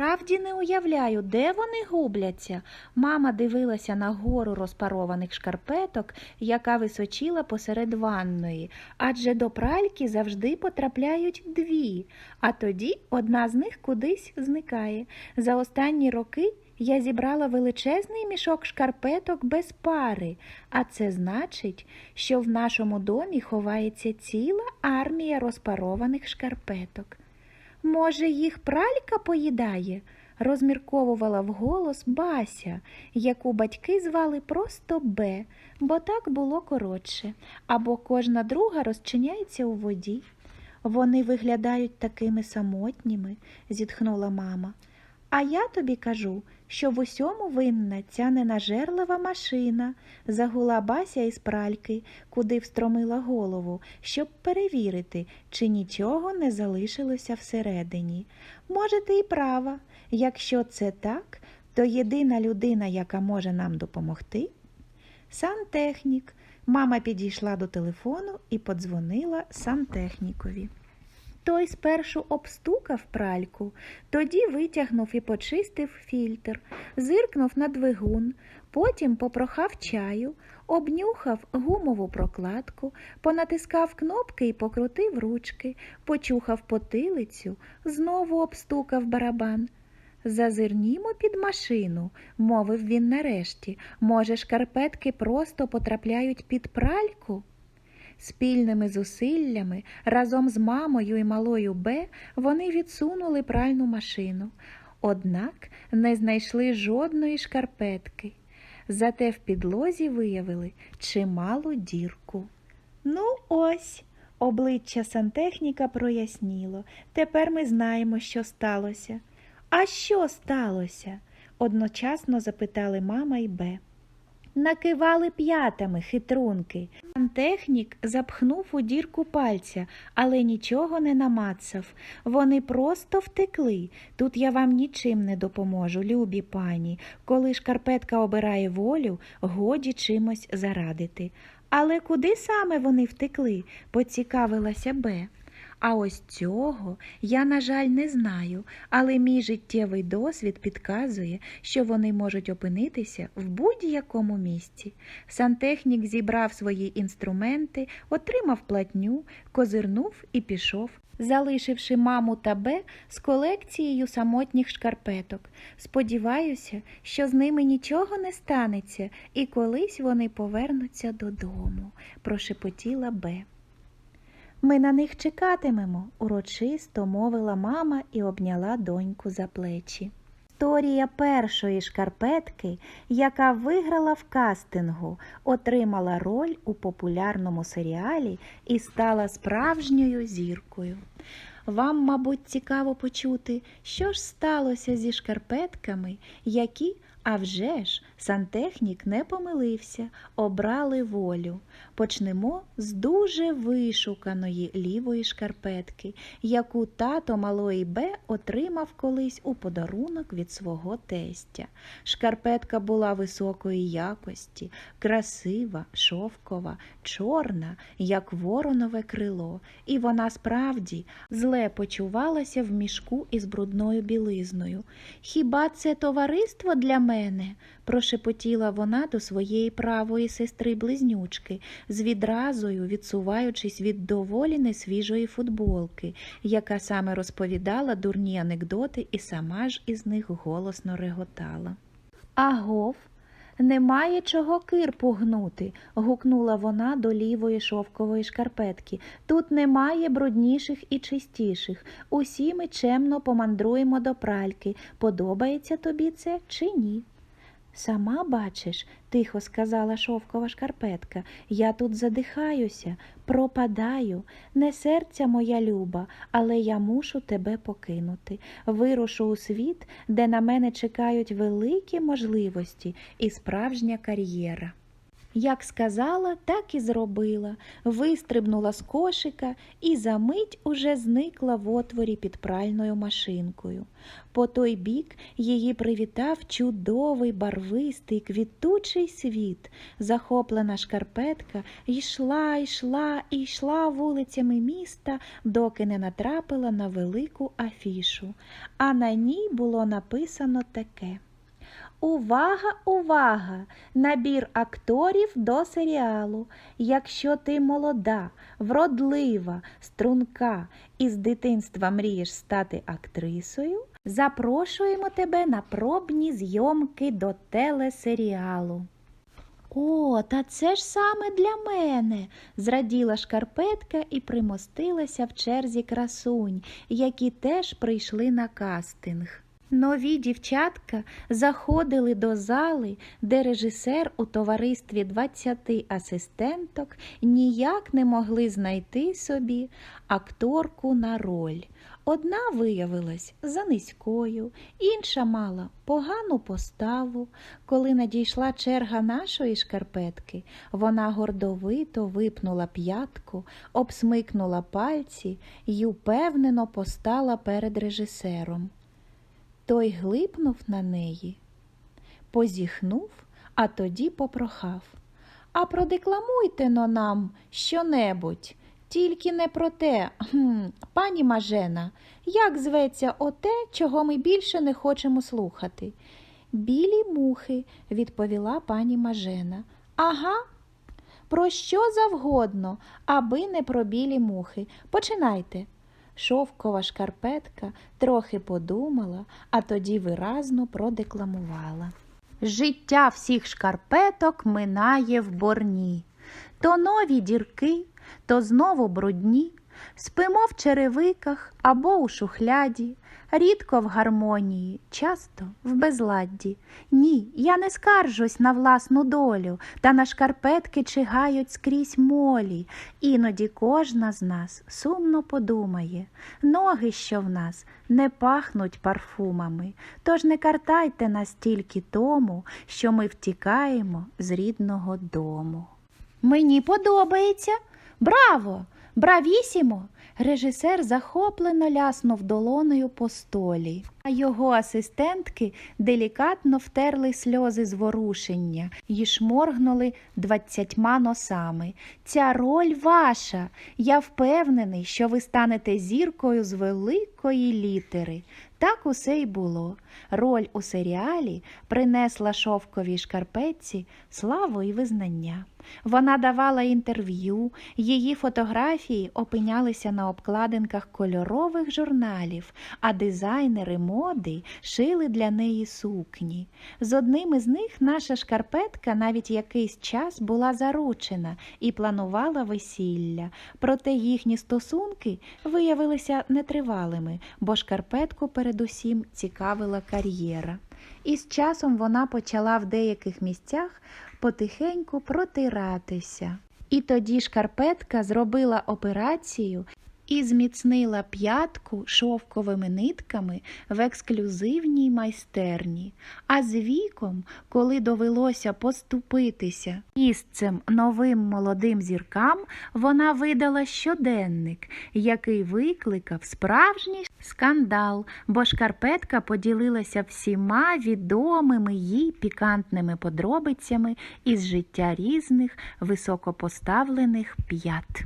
Справді не уявляю, де вони губляться. Мама дивилася на гору розпарованих шкарпеток, яка височила посеред ванної, адже до пральки завжди потрапляють дві, а тоді одна з них кудись зникає. За останні роки я зібрала величезний мішок шкарпеток без пари, а це значить, що в нашому домі ховається ціла армія розпарованих шкарпеток. Може, їх пралька поїдає? розмірковувала вголос Бася, яку батьки звали просто Б, бо так було коротше, або кожна друга розчиняється у воді. Вони виглядають такими самотніми, зітхнула мама. А я тобі кажу, що в усьому винна ця ненажерлива машина, загула Бася із пральки, куди встромила голову, щоб перевірити, чи нічого не залишилося всередині. Може, ти й права. Якщо це так, то єдина людина, яка може нам допомогти, сантехнік. Мама підійшла до телефону і подзвонила сантехнікові. Той спершу обстукав пральку, тоді витягнув і почистив фільтр, зиркнув на двигун, потім попрохав чаю, обнюхав гумову прокладку, понатискав кнопки і покрутив ручки, почухав потилицю, знову обстукав барабан. Зазирнімо під машину, мовив він нарешті. Може, шкарпетки просто потрапляють під пральку? Спільними зусиллями разом з мамою і малою Б вони відсунули пральну машину, однак не знайшли жодної шкарпетки. Зате в підлозі виявили чималу дірку. Ну, ось, обличчя сантехніка проясніло. Тепер ми знаємо, що сталося. А що сталося? одночасно запитали мама і Б. Накивали п'ятами хитрунки. Сантехнік запхнув у дірку пальця, але нічого не намацав. Вони просто втекли. Тут я вам нічим не допоможу, любі пані. Коли шкарпетка обирає волю, годі чимось зарадити. Але куди саме вони втекли? поцікавилася Б. А ось цього я, на жаль, не знаю, але мій життєвий досвід підказує, що вони можуть опинитися в будь-якому місці. Сантехнік зібрав свої інструменти, отримав платню, козирнув і пішов, залишивши маму та Б з колекцією самотніх шкарпеток. Сподіваюся, що з ними нічого не станеться, і колись вони повернуться додому, прошепотіла Б. Ми на них чекатимемо, урочисто мовила мама і обняла доньку за плечі. Історія першої шкарпетки, яка виграла в кастингу, отримала роль у популярному серіалі і стала справжньою зіркою. Вам, мабуть, цікаво почути, що ж сталося зі шкарпетками, які, а вже ж, сантехнік не помилився, обрали волю. Почнемо з дуже вишуканої лівої шкарпетки, яку тато малої Б отримав колись у подарунок від свого тестя. Шкарпетка була високої якості, красива, шовкова, чорна, як воронове крило, і вона справді зле почувалася в мішку із брудною білизною. Хіба це товариство для мене? Прошепотіла вона до своєї правої сестри близнючки, з відразою відсуваючись від доволі несвіжої футболки, яка саме розповідала дурні анекдоти і сама ж із них голосно реготала. Агов, немає чого кирпу гнути, гукнула вона до лівої шовкової шкарпетки. Тут немає брудніших і чистіших. Усі ми чемно помандруємо до пральки. Подобається тобі це чи ні? Сама бачиш, тихо сказала шовкова шкарпетка, я тут задихаюся, пропадаю. Не серця моя люба, але я мушу тебе покинути. Вирушу у світ, де на мене чекають великі можливості і справжня кар'єра. Як сказала, так і зробила. Вистрибнула з кошика і за мить уже зникла в отворі під пральною машинкою. По той бік її привітав чудовий барвистий квітучий світ. Захоплена шкарпетка йшла, йшла йшла вулицями міста, доки не натрапила на велику афішу. А на ній було написано таке. Увага, увага! Набір акторів до серіалу. Якщо ти молода, вродлива, струнка і з дитинства мрієш стати актрисою, запрошуємо тебе на пробні зйомки до телесеріалу. О, та це ж саме для мене, зраділа шкарпетка і примостилася в черзі красунь, які теж прийшли на кастинг. Нові дівчатка заходили до зали, де режисер у товаристві 20 асистенток ніяк не могли знайти собі акторку на роль. Одна виявилась за низькою, інша мала погану поставу. Коли надійшла черга нашої шкарпетки, вона гордовито випнула п'ятку, обсмикнула пальці й упевнено постала перед режисером. Той глипнув на неї, позіхнув, а тоді попрохав. А продекламуйте но нам щонебудь, тільки не про те, хм, пані Мажена, як зветься оте, чого ми більше не хочемо слухати? Білі мухи, відповіла пані Мажена. Ага. Про що завгодно, аби не про білі мухи. Починайте. Шовкова шкарпетка трохи подумала, а тоді виразно продекламувала. Життя всіх шкарпеток минає в борні. То нові дірки, то знову брудні. Спимо в черевиках або у шухляді, рідко в гармонії, часто в безладді. Ні, я не скаржусь на власну долю, та на шкарпетки чигають скрізь молі. Іноді кожна з нас сумно подумає, ноги, що в нас, не пахнуть парфумами. Тож не картайте нас тільки тому, що ми втікаємо з рідного дому. Мені подобається. Браво! Бравісімо! Режисер захоплено ляснув долонею по столі, а його асистентки делікатно втерли сльози зворушення і шморгнули двадцятьма носами. Ця роль ваша. Я впевнений, що ви станете зіркою з великої літери. Так усе й було. Роль у серіалі принесла шовковій шкарпетці славу і визнання. Вона давала інтерв'ю, її фотографії опинялися на обкладинках кольорових журналів, а дизайнери моди шили для неї сукні. З одним із них наша шкарпетка навіть якийсь час була заручена і планувала весілля. Проте їхні стосунки виявилися нетривалими, бо шкарпетку передусім цікавила кар'єра. І з часом вона почала в деяких місцях потихеньку протиратися. І тоді шкарпетка зробила операцію і зміцнила п'ятку шовковими нитками в ексклюзивній майстерні. А з віком, коли довелося поступитися місцем новим молодим зіркам, вона видала щоденник, який викликав справжній скандал, бо шкарпетка поділилася всіма відомими їй пікантними подробицями із життя різних високопоставлених п'ят.